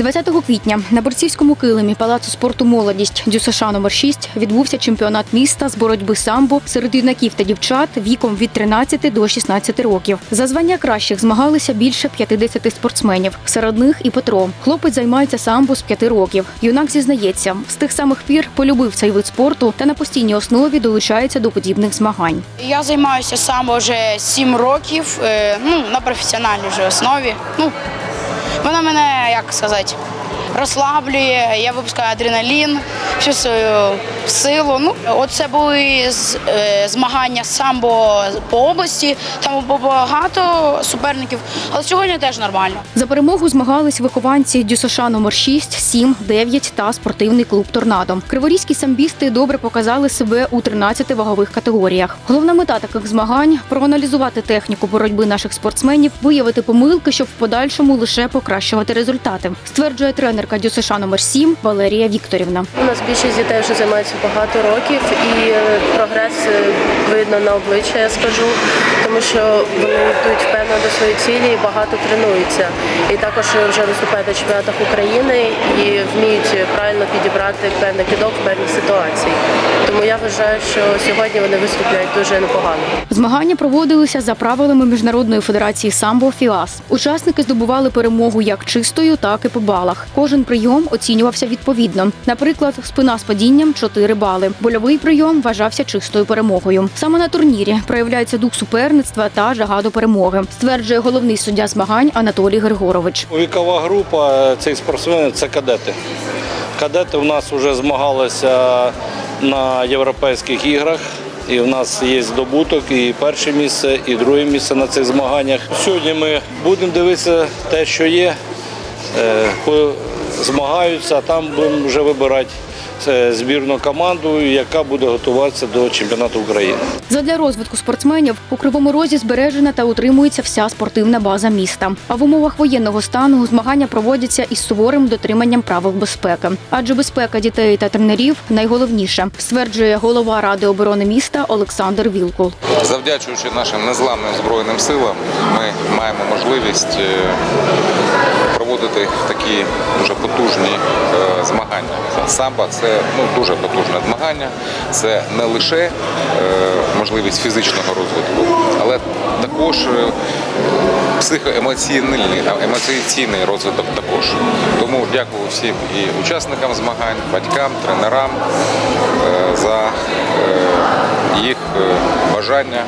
20 квітня на борцівському килимі Палацу спорту Молодість ДЮСШ номер 6 відбувся чемпіонат міста з боротьби самбо серед юнаків та дівчат віком від 13 до 16 років. За звання кращих змагалися більше 50 спортсменів. Серед них і Петро. Хлопець займається самбо з 5 років. Юнак зізнається, з тих самих пір полюбив цей вид спорту та на постійній основі долучається до подібних змагань. Я займаюся сам вже 7 років, е, ну, на професіональній вже основі. Ну, вона мене, як сказати, розслаблює, я випускаю адреналін, всю свою силу. Ну, оце були е, змагання самбо по області, там було багато суперників, але сьогодні теж нормально. За перемогу змагались вихованці ДЮСШ номер 6, 7, 9 та спортивний клуб Торнадо. Криворізькі самбісти добре показали себе у 13 вагових категоріях. Головна мета таких змагань проаналізувати техніку боротьби наших спортсменів, виявити помилки, щоб в подальшому лише покращувати результати, стверджує тренерка ДЮСШ номер 7 Валерія Вікторівна. У нас більшість дітей вже займається багато років, і е, прогрес е, видно на обличчя, я скажу, тому що вони йдуть впевнено до своєї цілі і багато тренуються. І також вже виступають на чемпіонатах України і вміють правильно підібрати певний кидок в певній ситуації. Тому я вважаю, що сьогодні вони виступлять дуже непогано. Змагання проводилися за правилами Міжнародної федерації самбо ФІАС. Учасники здобували перемогу як чистою, так і по балах. Кожен прийом оцінювався відповідно. Наприклад, спина з падінням 4 бали. Больовий прийом вважався чистою перемогою. Саме на турнірі проявляється дух суперництва та жага до перемоги, стверджує головний суддя змагань Анатолій Григорович. Вікова група цих спортсменів це кадети. Кадети у нас вже змагалися на європейських іграх. І в нас є здобуток і перше місце, і друге місце на цих змаганнях. Сьогодні ми будемо дивитися те, що є, е, змагаються, а там будемо вже вибирати збірну команду, яка буде готуватися до чемпіонату України. Задля розвитку спортсменів у Кривому Розі збережена та утримується вся спортивна база міста. А в умовах воєнного стану змагання проводяться із суворим дотриманням правил безпеки. Адже безпека дітей та тренерів найголовніше, стверджує голова ради оборони міста Олександр Вілкул. Завдячуючи нашим незламним збройним силам, ми маємо можливість е, проводити такі дуже потужні е, змагання. Самбо це ну, дуже потужне змагання. Це не лише е, можливість фізичного розвитку, але також е, психоемоційний емоційний розвиток також. Тому дякую всім і учасникам змагань, батькам, тренерам за їх бажання.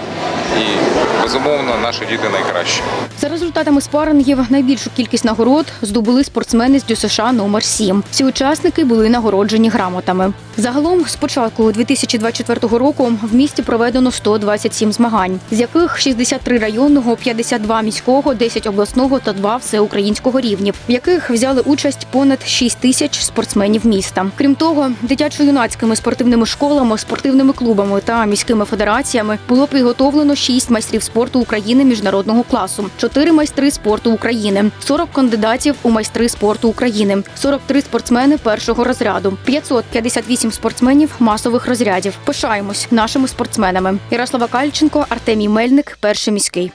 І безумовно наші діти найкращі. За результатами спарингів найбільшу кількість нагород здобули спортсмени з ДЮСШ номер 7 Всі учасники були нагороджені грамотами. Загалом з початку 2024 року в місті проведено 127 змагань, з яких 63 районного, 52 міського, 10 обласного та 2 всеукраїнського рівнів, в яких взяли участь понад 6 тисяч спортсменів міста. Крім того, дитячо-юнацькими спортивними школами, спортивними клубами та міськими федераціями було підготовлено 6 майстрів спорту України міжнародного класу, 4 майстри спорту України, 40 кандидатів у майстри спорту України, 43 спортсмени першого розряду, 558 спортсменів масових розрядів. Пишаємось нашими спортсменами. Ярослава Кальченко, Артемій Мельник, перший міський.